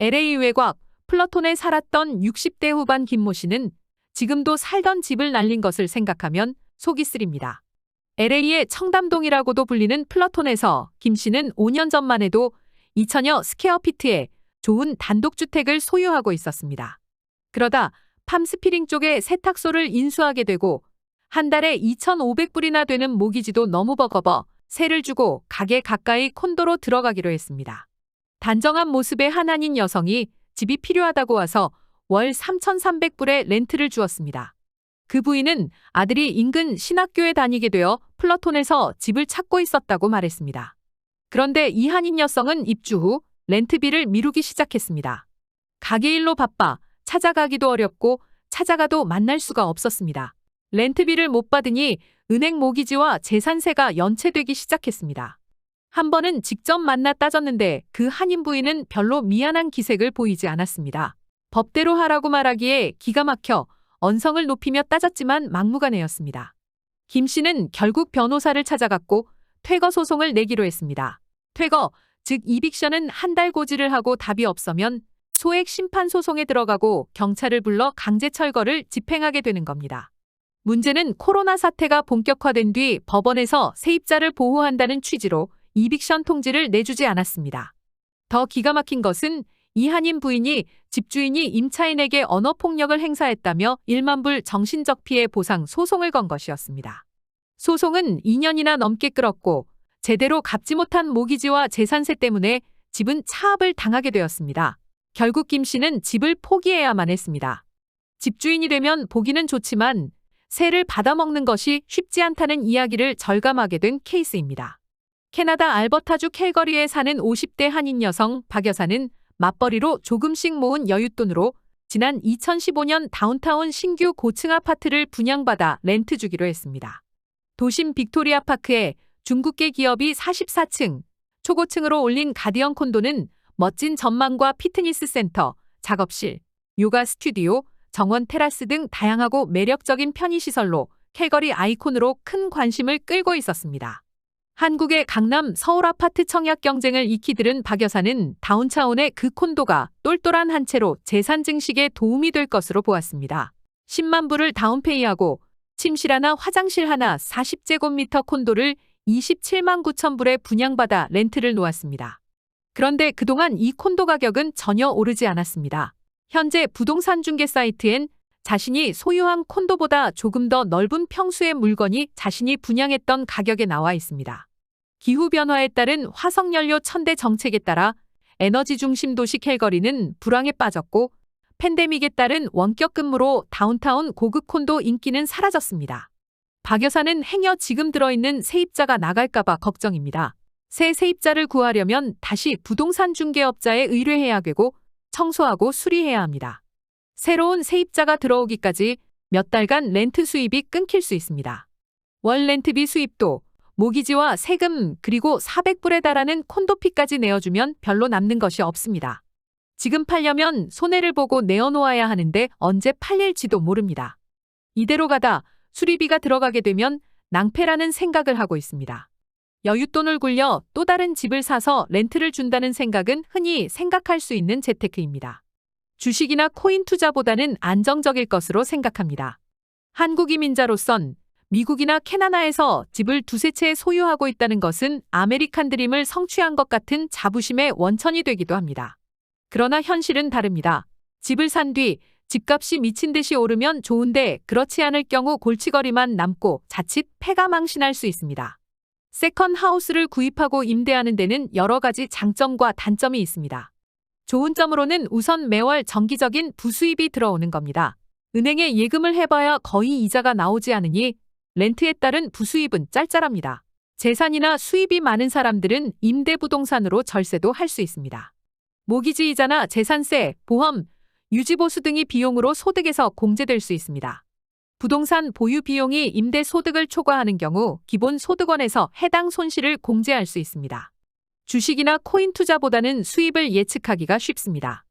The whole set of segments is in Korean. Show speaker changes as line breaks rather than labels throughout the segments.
LA 외곽 플러톤에 살았던 60대 후반 김모 씨는 지금도 살던 집을 날린 것을 생각하면 속이 쓰립니다. LA의 청담동이라고도 불리는 플러톤에서 김 씨는 5년 전만 해도 2천여 스퀘어피트의 좋은 단독주택을 소유하고 있었습니다. 그러다 팜스피링 쪽에 세탁소를 인수하게 되고 한 달에 2,500불이나 되는 모기지도 너무 버거버 세를 주고 가게 가까이 콘도로 들어가기로 했습니다. 단정한 모습의 하나닌 여성이 집이 필요하다고 와서 월 3,300불의 렌트를 주었습니다. 그 부인은 아들이 인근 신학교에 다니게 되어 플러톤에서 집을 찾고 있었다고 말했습니다. 그런데 이 한인 여성은 입주 후 렌트비를 미루기 시작했습니다. 가게 일로 바빠 찾아가기도 어렵고 찾아가도 만날 수가 없었습니다. 렌트비를 못 받으니 은행 모기지와 재산세가 연체되기 시작했습니다. 한 번은 직접 만나 따졌는데 그 한인 부인은 별로 미안한 기색을 보이지 않았습니다. 법대로 하라고 말하기에 기가 막혀 언성을 높이며 따졌지만 막무가내였습니다. 김 씨는 결국 변호사를 찾아갔고 퇴거 소송을 내기로 했습니다. 퇴거, 즉 이빅션은 한 달 고지를 하고 답이 없으면 소액 심판 소송에 들어가고 경찰을 불러 강제 철거를 집행하게 되는 겁니다. 문제는 코로나 사태가 본격화된 뒤 법원에서 세입자를 보호한다는 취지로 이빅션 통지를 내주지 않았습니다. 더 기가 막힌 것은 이 한인 부인이 집주인이 임차인에게 언어폭력을 행사했다며 1만 불 정신적 피해 보상 소송을 건 것이었습니다. 소송은 2년이나 넘게 끌었고 제대로 갚지 못한 모기지와 재산세 때문에 집은 차압을 당하게 되었습니다. 결국 김 씨는 집을 포기해야만 했습니다. 집주인이 되면 보기는 좋지만 세를 받아먹는 것이 쉽지 않다는 이야기를 절감하게 된 케이스입니다. 캐나다 알버타주 캘거리에 사는 50대 한인 여성 박 여사는 맞벌이로 조금씩 모은 여윳돈으로 지난 2015년 다운타운 신규 고층 아파트를 분양받아 렌트 주기로 했습니다. 도심 빅토리아 파크에 중국계 기업이 44층, 초고층으로 올린 가디언 콘도는 멋진 전망과 피트니스 센터, 작업실, 요가 스튜디오, 정원 테라스 등 다양하고 매력적인 편의시설로 캘거리 아이콘으로 큰 관심을 끌고 있었습니다. 한국의 강남 서울 아파트 청약 경쟁을 익히 들은 박 여사는 다운차운의 그 콘도가 똘똘한 한 채로 재산 증식에 도움이 될 것으로 보았습니다. 10만 불을 다운페이하고 침실 하나 화장실 하나 40제곱미터 콘도를 27만 9천 불에 분양받아 렌트를 놓았습니다. 그런데 그동안 이 콘도 가격은 전혀 오르지 않았습니다. 현재 부동산 중개 사이트엔 자신이 소유한 콘도보다 조금 더 넓은 평수의 물건이 자신이 분양했던 가격에 나와 있습니다. 기후변화에 따른 화석연료 천대 정책에 따라 에너지 중심 도시 캘거리는 불황에 빠졌고 팬데믹에 따른 원격 근무로 다운타운 고급 콘도 인기는 사라졌습니다. 박 여사는 행여 지금 들어있는 세입자가 나갈까봐 걱정입니다. 새 세입자를 구하려면 다시 부동산 중개업자에 의뢰해야 되고 청소하고 수리해야 합니다. 새로운 세입자가 들어오기까지 몇 달간 렌트 수입이 끊길 수 있습니다. 월 렌트비 수입도 모기지와 세금 그리고 400불에 달하는 콘도피까지 내어주면 별로 남는 것이 없습니다. 지금 팔려면 손해를 보고 내어놓아야 하는데 언제 팔릴지도 모릅니다. 이대로 가다 수리비가 들어가게 되면 낭패라는 생각을 하고 있습니다. 여윳돈을 굴려 또 다른 집을 사서 렌트를 준다는 생각은 흔히 생각할 수 있는 재테크입니다. 주식이나 코인 투자보다는 안정적일 것으로 생각합니다. 한국 이민자로선 미국이나 캐나다에서 집을 두세 채 소유하고 있다는 것은 아메리칸 드림을 성취한 것 같은 자부심의 원천이 되기도 합니다. 그러나 현실은 다릅니다. 집을 산 뒤 집값이 미친 듯이 오르면 좋은데 그렇지 않을 경우 골치거리만 남고 자칫 폐가 망신할 수 있습니다. 세컨 하우스를 구입하고 임대하는 데는 여러 가지 장점과 단점이 있습니다. 좋은 점으로는 우선 매월 정기적인 부수입이 들어오는 겁니다. 은행에 예금을 해봐야 거의 이자가 나오지 않으니 렌트에 따른 부수입은 짤짤합니다. 재산이나 수입이 많은 사람들은 임대부동산으로 절세도 할 수 있습니다. 모기지 이자나 재산세, 보험, 유지보수 등이 비용으로 소득에서 공제될 수 있습니다. 부동산 보유 비용이 임대 소득을 초과하는 경우 기본 소득원에서 해당 손실을 공제할 수 있습니다. 주식이나 코인 투자보다는 수입을 예측하기가 쉽습니다.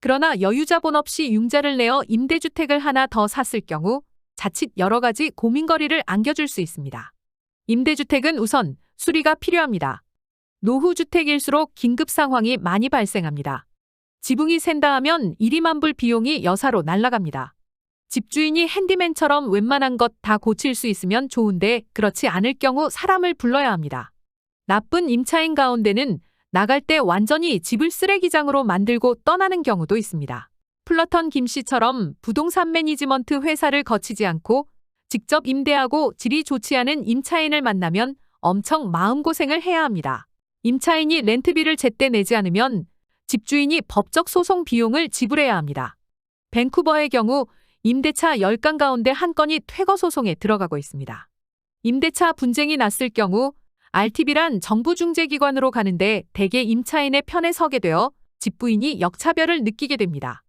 그러나 여유자본 없이 융자를 내어 임대주택을 하나 더 샀을 경우 자칫 여러 가지 고민거리를 안겨줄 수 있습니다. 임대주택은 우선 수리가 필요합니다. 노후주택일수록 긴급 상황이 많이 발생합니다. 지붕이 샌다 하면 1위만 불 비용이 여사로 날아갑니다. 집주인이 핸디맨처럼 웬만한 것 다 고칠 수 있으면 좋은데 그렇지 않을 경우 사람을 불러야 합니다. 나쁜 임차인 가운데는 나갈 때 완전히 집을 쓰레기장으로 만들고 떠나는 경우도 있습니다. 플러턴 김 씨처럼 부동산 매니지먼트 회사를 거치지 않고 직접 임대하고 질이 좋지 않은 임차인을 만나면 엄청 마음고생을 해야 합니다. 임차인이 렌트비를 제때 내지 않으면 집주인이 법적 소송 비용을 지불해야 합니다. 밴쿠버의 경우 임대차 10건 가운데 한 건이 퇴거 소송에 들어가고 있습니다. 임대차 분쟁이 났을 경우 RTB란 정부 중재기관으로 가는데 대개 임차인의 편에 서게 되어 집부인이 역차별을 느끼게 됩니다.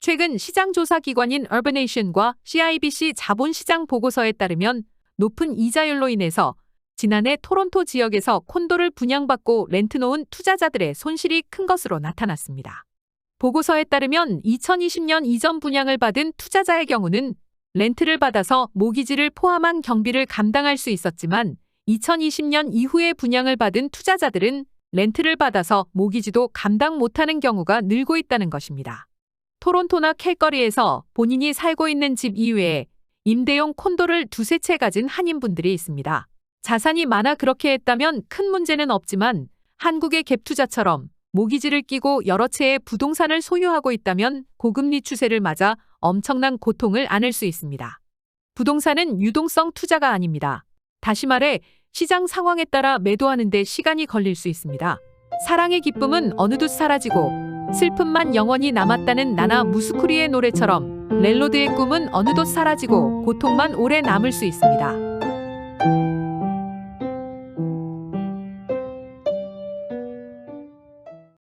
최근 시장조사기관인 얼버네이션과 CIBC 자본시장 보고서에 따르면 높은 이자율로 인해서 지난해 토론토 지역에서 콘도를 분양받고 렌트 놓은 투자자들의 손실이 큰 것으로 나타났습니다. 보고서에 따르면 2020년 이전 분양을 받은 투자자의 경우는 렌트를 받아서 모기지를 포함한 경비를 감당할 수 있었지만 2020년 이후에 분양을 받은 투자자들은 렌트를 받아서 모기지도 감당 못하는 경우가 늘고 있다는 것입니다. 토론토나 캘거리에서 본인이 살고 있는 집 이외에 임대용 콘도를 두세 채 가진 한인분들이 있습니다. 자산이 많아 그렇게 했다면 큰 문제는 없지만 한국의 갭 투자처럼 모기지를 끼고 여러 채의 부동산을 소유하고 있다면 고금리 추세를 맞아 엄청난 고통을 안을 수 있습니다. 부동산은 유동성 투자가 아닙니다. 다시 말해 시장 상황에 따라 매도하는데 시간이 걸릴 수 있습니다. 사랑의 기쁨은 어느덧 사라지고 슬픔만 영원히 남았다는 나나 무스쿠리의 노래처럼 렐로드의 꿈은 어느덧 사라지고 고통만 오래 남을 수 있습니다.